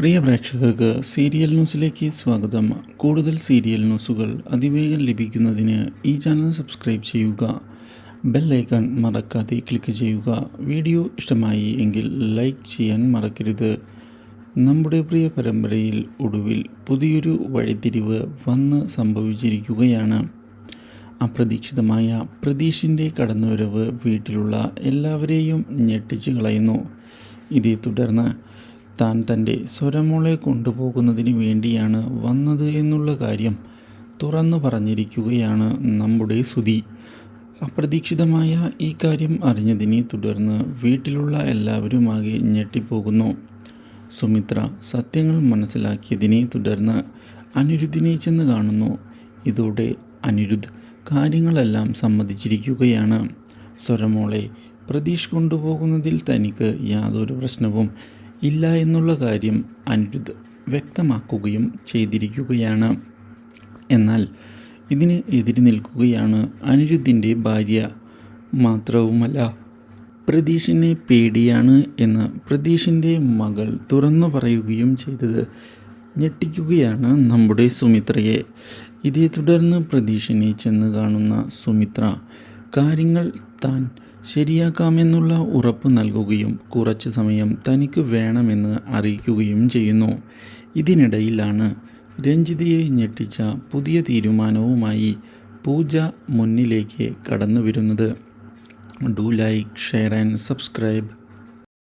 പ്രിയ പ്രേക്ഷകർക്ക് സീരിയൽ ന്യൂസിലേക്ക് സ്വാഗതം. കൂടുതൽ സീരിയൽ ന്യൂസുകൾ അതിവേഗം ലഭിക്കുന്നതിന് ഈ ചാനൽ സബ്സ്ക്രൈബ് ചെയ്യുക. ബെൽ ഐക്കൺ മറക്കാതെ ക്ലിക്ക് ചെയ്യുക. വീഡിയോ ഇഷ്ടമായി എങ്കിൽ ലൈക്ക് ചെയ്യാൻ മറക്കരുത്. നമ്മുടെ പ്രിയ പരമ്പരയിൽ ഒടുവിൽ പുതിയൊരു വഴിത്തിരിവ് വന്ന് സംഭവിച്ചിരിക്കുകയാണ്. അപ്രതീക്ഷിതമായ പ്രതീഷിന്റെ കടന്നുവരവ് വീട്ടിലുള്ള എല്ലാവരെയും ഞെട്ടിച്ച് കളയുന്നു. ഇതേ തുടർന്ന് താൻ തന്റെ സ്വരമോളെ കൊണ്ടുപോകുന്നതിന് വേണ്ടിയാണ് വന്നത് എന്നുള്ള കാര്യം തുറന്നു പറഞ്ഞിരിക്കുകയാണ് നമ്മുടെ സുധി. അപ്രതീക്ഷിതമായ ഈ കാര്യം അറിഞ്ഞതിനെ തുടർന്ന് വീട്ടിലുള്ള എല്ലാവരുമാകെ ഞെട്ടിപ്പോകുന്നു. സുമിത്ര സത്യങ്ങൾ മനസ്സിലാക്കിയതിനെ തുടർന്ന് അനിരുദ്ധിനെ ചെന്ന് കാണുന്നു. ഇതോടെ അനിരുദ്ധ് കാര്യങ്ങളെല്ലാം സമ്മതിച്ചിരിക്കുകയാണ്. സ്വരമോളെ പ്രതീഷ് കൊണ്ടുപോകുന്നതിൽ തനിക്ക് യാതൊരു പ്രശ്നവും ഇല്ല എന്നുള്ള കാര്യം അനിരുദ്ധ് വ്യക്തമാക്കുകയും ചെയ്തിരിക്കുകയാണ്. എന്നാൽ ഇതിന് എതിരി നിൽക്കുകയാണ് അനിരുദ്ധിന്റെ ഭാര്യ മാത്രവുമല്ല. പ്രതീഷിനെ പേടിയാണ് എന്ന് പ്രതീഷിന്റെ മകൾ തുറന്നു പറയുകയും ചെയ്തത് ഞെട്ടിക്കുകയാണ് നമ്മുടെ സുമിത്രയെ. ഇതേ തുടർന്ന് പ്രതീഷിനെ ചെന്ന് കാണുന്ന സുമിത്ര കാര്യങ്ങൾ താൻ ശരിയാക്കാമെന്നുള്ള ഉറപ്പ് നൽകുകയും കുറച്ച് സമയം തനിക്ക് വേണമെന്ന് അറിയിക്കുകയും ചെയ്യുന്നു. ഇതിനിടയിലാണ് രഞ്ജിതയെ ഞെട്ടിച്ച പുതിയ തീരുമാനവുമായി പൂജ മുന്നിലേക്ക് കടന്നു വരുന്നത് do like share and subscribe.